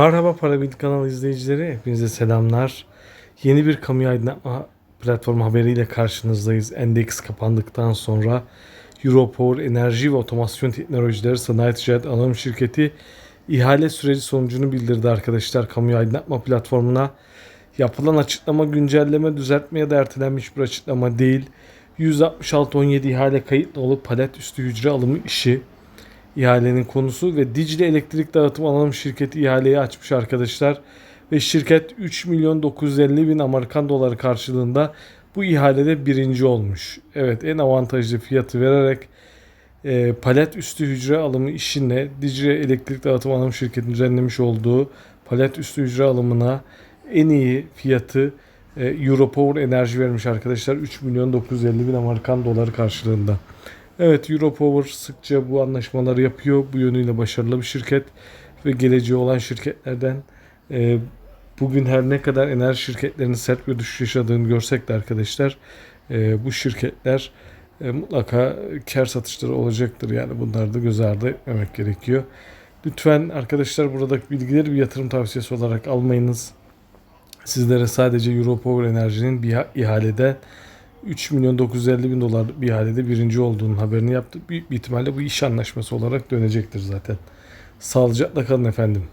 Merhaba Parabil kanal izleyicileri, hepinize selamlar. Yeni bir kamu aydınlatma platformu haberiyle karşınızdayız. Endeks kapandıktan sonra Europower Enerji ve Otomasyon Teknolojileri Sanayi Ticaret Anonim Şirketi ihale süreci sonucunu bildirdi arkadaşlar kamu aydınlatma platformuna. Yapılan açıklama güncelleme, düzeltme ya da ertelenmiş bir açıklama değil. 166.17 ihale kayıtlı olup palet üstü hücre alımı işi ihalenin konusu ve Dicle Elektrik Dağıtım Anonim Şirketi ihaleyi açmış arkadaşlar. Ve şirket 3 milyon 950 bin Amerikan doları karşılığında bu ihalede birinci olmuş. Evet en avantajlı fiyatı vererek e, palet üstü hücre alımı işine Dicle Elektrik Dağıtım Anonim Şirketi'nin düzenlemiş olduğu palet üstü hücre alımına en iyi fiyatı e, Europower Enerji vermiş arkadaşlar. 3 milyon 950 bin Amerikan doları karşılığında. Evet Europower sıkça bu anlaşmaları yapıyor. Bu yönüyle başarılı bir şirket ve geleceği olan şirketlerden e, bugün her ne kadar enerji şirketlerinin sert bir düşüş yaşadığını görsek de arkadaşlar e, bu şirketler e, mutlaka kar satışları olacaktır. Yani bunları da göz ardı etmemek gerekiyor. Lütfen arkadaşlar buradaki bilgileri bir yatırım tavsiyesi olarak almayınız. Sizlere sadece Europower Enerji'nin bir ihalede 3 milyon 950 bin dolar bir ihalede birinci olduğunun haberini yaptık. Büyük bir ihtimalle bu iş anlaşması olarak dönecektir zaten. Sağlıcakla kalın efendim.